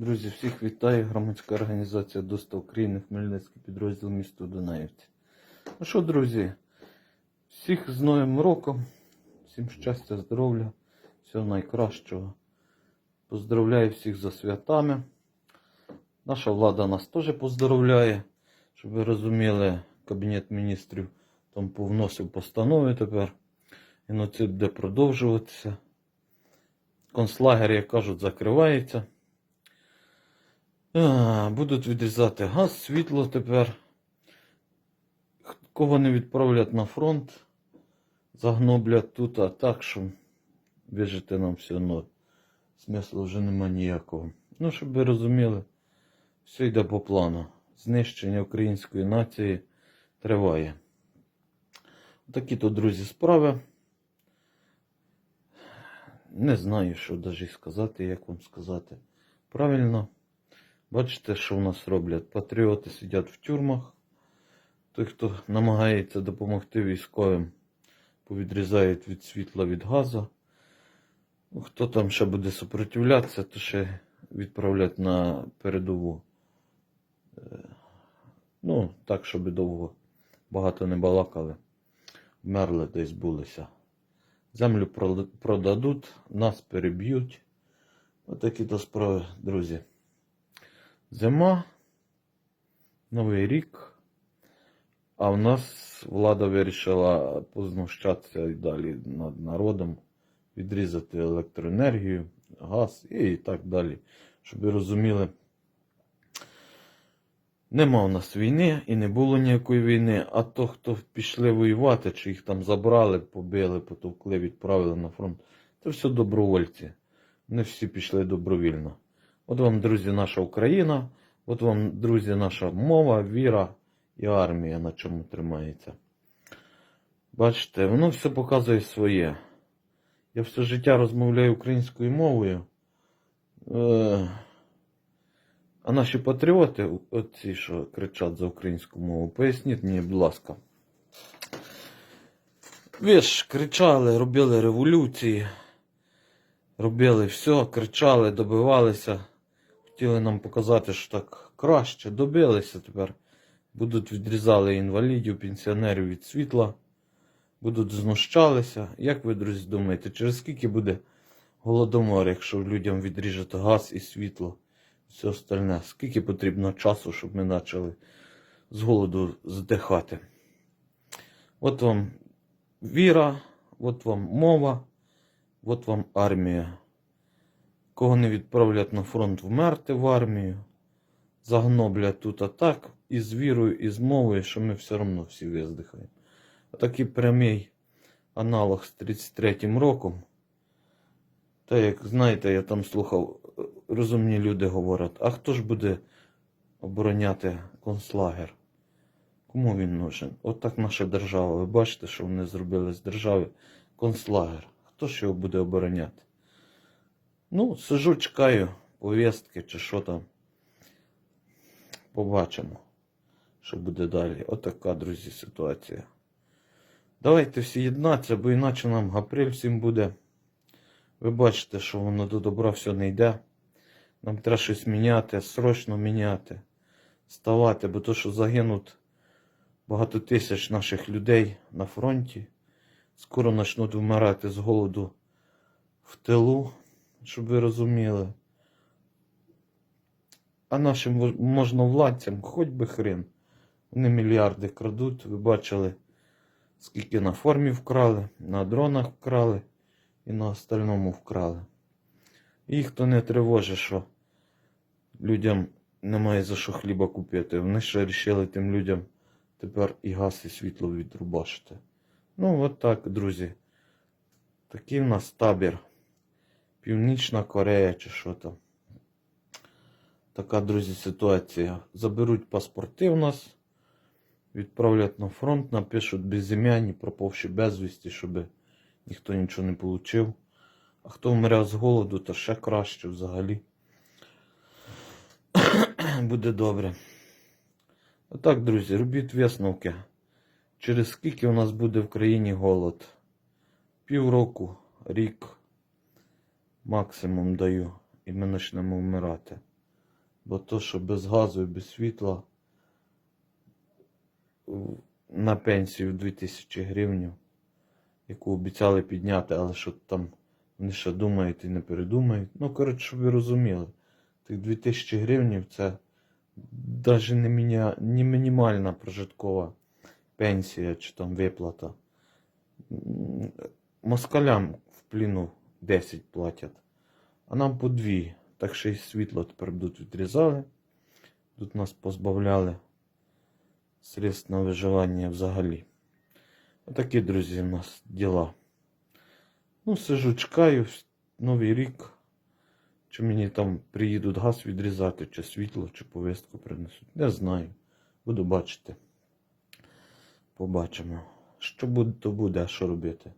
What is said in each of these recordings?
Друзі, всіх вітаю. Громадська організація Доста України, Хмельницький підрозділ місто Дунаївці. Ну що, друзі, всіх з Новим роком, всім щастя, здоров'я, всього найкращого. Поздравляю всіх за святами. Наша влада нас теж поздравляє, щоб ви розуміли, Кабінет міністрів там повносив постанови тепер. Геноцид буде продовжуватися. Концлагер, як кажуть, закривається. Будуть відрізати газ, світло тепер. Кого не відправлять на фронт, загноблять тут, а так, що вижити нам все одно. Смислу вже нема ніякого. Ну, щоб ви розуміли, все йде по плану. Знищення української нації триває. Такі то, друзі, справи. Не знаю, що навіть сказати, як вам сказати. Правильно. Бачите, що в нас роблять? Патріоти сидять в тюрмах. Той, хто намагається допомогти військовим, повідрізають від світла від газу. Ну, Хто там ще буде супротивлятися, то ще відправлять на передову. Е, Ну, так, щоб довго багато не балакали. Вмерли десь булися. Землю продадуть, нас переб'ють. Отакі то справи, друзі. Зима, Новий рік. А в нас влада вирішила познущатися і далі над народом, відрізати електроенергію, газ і так далі. Щоб ви розуміли, нема у нас війни і не було ніякої війни. А то, хто пішли воювати, чи їх там забрали, побили, потовкли, відправили на фронт, це все добровольці. Не всі пішли добровільно. От вам, друзі, наша Україна, от вам, друзі, наша мова, віра і армія, на чому тримається. Бачите, воно все показує своє. Я все життя розмовляю українською мовою. Е, а наші патріоти, оці, що кричать за українську мову, поясніть мені, будь ласка. Ви ж кричали, робили революції, робили все, кричали, добивалися. Хотіли нам показати, що так краще, добилися тепер. Будуть відрізали інвалідів, пенсіонерів від світла, будуть знущалися. Як ви, друзі, думаєте, через скільки буде голодомор, якщо людям відріжуть газ і світло, все остальне? Скільки потрібно часу, щоб ми почали з голоду здихати? От вам віра, от вам мова, от вам армія. Кого не відправлять на фронт вмерти в армію, загноблять тут а так, і з вірою, і з мовою, що ми все одно всі виздихаємо. Такий прямий аналог з 33-м роком. Та як знаєте, я там слухав, розумні люди говорять, а хто ж буде обороняти концлагер? Кому він нужен? От наша держава. Ви бачите, що вони зробили з держави концлагер. Хто ж його буде обороняти? Ну, сижу, чекаю повістки чи що там. Побачимо, що буде далі. Отака, друзі, ситуація. Давайте всі єднатися, бо іначе нам апрель всім буде. Ви бачите, що воно до добра все не йде. Нам треба щось міняти, срочно міняти, ставати, бо то, що загинуть багато тисяч наших людей на фронті, скоро почнуть вмирати з голоду в тилу, щоб ви розуміли. А нашим можновладцям хоч би хрен. Вони мільярди крадуть. Ви бачили, скільки на формі вкрали, на дронах вкрали і на остальному вкрали. Їх то не тривожить, що людям немає за що хліба купити. Вони ще вирішили тим людям тепер і газ, і світло відрубашити. Ну, от так, друзі. Такий в нас табір. Північна Корея чи що там. Така, друзі, ситуація. Заберуть паспорти в нас, відправлять на фронт, напишуть безім'яні, пропавші безвісті, щоб ніхто нічого не отримав. А хто вмре з голоду, то ще краще взагалі. Буде добре. Отак, друзі, робіть висновки. Через скільки у нас буде в країні голод? Півроку, рік максимум даю, і ми почнемо вмирати. Бо то, що без газу і без світла на пенсію 2000 гривень, яку обіцяли підняти, але що там вони ще думають і не передумають. Ну, коротше, щоб ви розуміли, тих 2000 гривень це навіть не, міня... не мінімальна прожиткова пенсія чи там виплата. Москалям в пліну 10 платять, а нам по 2. Так що і світло тепер будуть відрізали. Тут нас позбавляли средств на виживання взагалі. Отакі, друзі, у нас діла. Ну, сижу, чекаю Новий рік. Чи мені там приїдуть газ відрізати, чи світло, чи повістку принесуть. Не знаю. Буду бачити. Побачимо. Що буде, то буде, а що робити.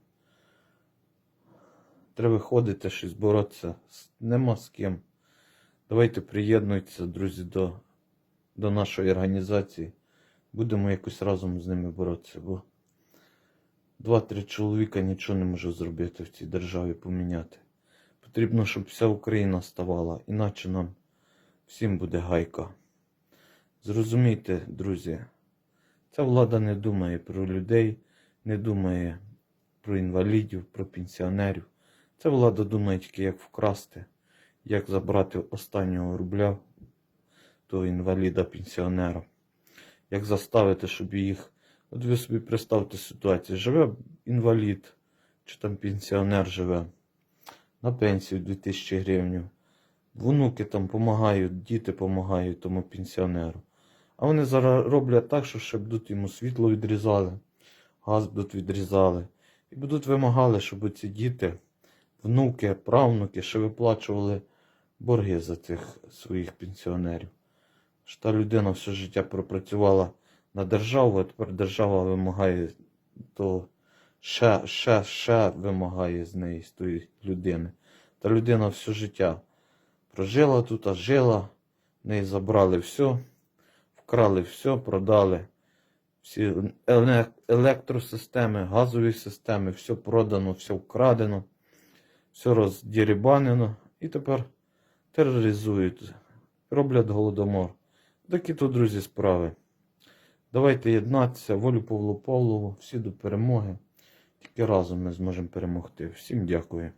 Треба ходити, щось боротися. Нема з ким. Давайте приєднуйтеся, друзі, до, до нашої організації. Будемо якось разом з ними боротися, бо два-три чоловіка нічого не може зробити в цій державі поміняти. Потрібно, щоб вся Україна ставала, іначе нам всім буде гайка. Зрозумійте, друзі, ця влада не думає про людей, не думає про інвалідів, про пенсіонерів. Ця влада думає тільки, як вкрасти, як забрати останнього рубля того інваліда-пенсіонера, як заставити, щоб їх. От ви собі представте ситуацію, живе інвалід, чи там пенсіонер живе на пенсію 2000 гривень. Внуки там допомагають, діти допомагають тому пенсіонеру. А вони зараз роблять так, що ще будуть йому світло відрізали, газ будуть відрізали. І будуть вимагали, щоб ці діти, внуки, правнуки ще виплачували борги за цих своїх пенсіонерів. Що та людина все життя пропрацювала на державу, а тепер держава вимагає то ще, ще, ще вимагає з неї, з тої людини. Та людина все життя прожила тут, а жила, в неї забрали все, вкрали все, продали. Всі електросистеми, газові системи, все продано, все вкрадено, все роздірібанено і тепер тероризують, роблять голодомор. Такі то, друзі, справи. Давайте єднатися, волю Павлу Павлову, всі до перемоги. Тільки разом ми зможемо перемогти. Всім дякую.